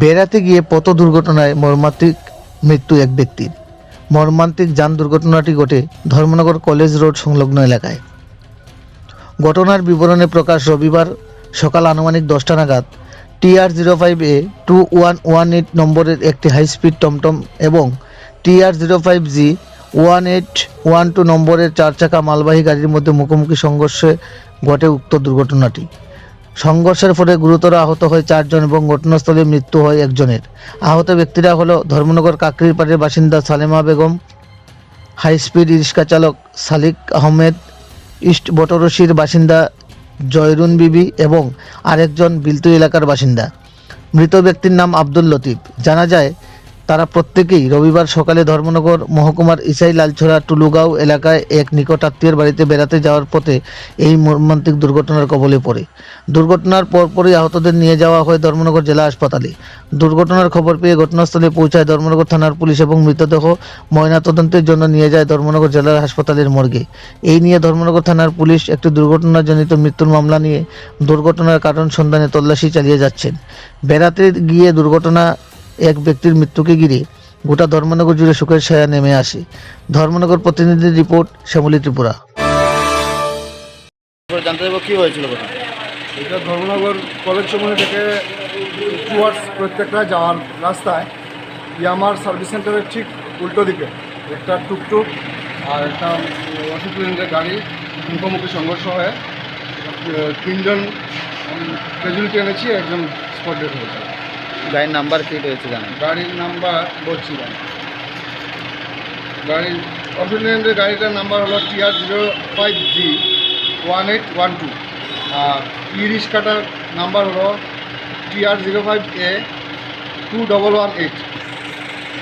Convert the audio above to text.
বেড়াতে গিয়ে পথ দুর্ঘটনায় মর্মান্তিক মৃত্যু এক ব্যক্তির। মর্মান্তিক যান দুর্ঘটনাটি ঘটে ধর্মনগর কলেজ রোড সংলগ্ন এলাকায়। ঘটনার বিবরণে প্রকাশ রবিবার সকাল আনুমানিক দশটা নাগাদ TR zero five A two one one eight নম্বরের একটি হাই স্পিড টমটম এবং TR zero five G one eight one two নম্বরের চার চাকা মালবাহী গাড়ির মধ্যে মুখোমুখি সংঘর্ষে ঘটে উক্ত দুর্ঘটনাটি। সংঘর্ষের ফলে গুরুতর আহত হয় চারজন এবং ঘটনাস্থলে মৃত্যু হয় একজনের। আহত ব্যক্তিরা হলো ধর্মনগর কাকরির পাড়ের বাসিন্দা Salema Begum, high speed rickshaw চালক সালিক আহমেদ, ইস্ট বটরসির বাসিন্দা জয়রুন বিবি এবং আরেকজন বিলতু এলাকার বাসিন্দা। মৃত ব্যক্তির নাম আব্দুল লতিফ। জানা যায় তারা প্রত্যেকেই রবিবার সকালে ধর্মনগর, মহকুমার ইসাই লালছড়া, টুলুগাঁও এলাকায় এক নিকট আত্মীয়ের বাড়িতে বেড়াতে যাওয়ার পথে এই মর্মান্তিক দুর্ঘটনার কবলে পড়ে। দুর্ঘটনার পরপরই আহতদের নিয়ে যাওয়া হয় ধর্মনগর জেলা হাসপাতালে। দুর্ঘটনার খবর পেয়ে ঘটনাস্থলে পৌঁছায় ধর্মনগর থানার পুলিশ এবং মৃতদেহ ময়নাতদন্তের জন্য নিয়ে যায় ধর্মনগর জেলার হাসপাতালের মর্গে। এই নিয়ে ধর্মনগর থানার পুলিশ একটি দুর্ঘটনাজনিত মৃত্যুর মামলা নিয়ে দুর্ঘটনার কারণ সন্ধানে তল্লাশি চালিয়ে যাচ্ছেন। বেড়াতে গিয়ে দুর্ঘটনা এক ব্যক্তির মৃত্যুকে ঘিরে গোটা ধর্মনগর জুড়ে শোকের ছায়া নেমে আসে। ধর্মনগর প্রতিনিধির রিপোর্ট শ্যামলী ত্রিপুরা। জানতে চাইব কী হয়েছিল কথা এটা ধর্মনগর কলেজ চমুনি থেকে টুয়ার্ডস প্রত্যেকটা যাওয়ার রাস্তায় ইয়ামার সার্ভিস সেন্টারের ঠিক উল্টো দিকে একটা টুকটুক আর একটা অশোক গাড়ি মুখোমুখি সংঘর্ষ হয়ে। তিনজন ক্যাজুয়ালিটি এনেছি একজন স্পট ডেট হয়েছে। গাড়ির নাম্বার কী রয়েছে জানেন? গাড়ির নাম্বার বলছি গাড়ির লেনের গাড়িটার নাম্বার হলো TR zero five G one eight one two. আর ই রিক্সাটার নাম্বার হলো TR zero five A two double one eight.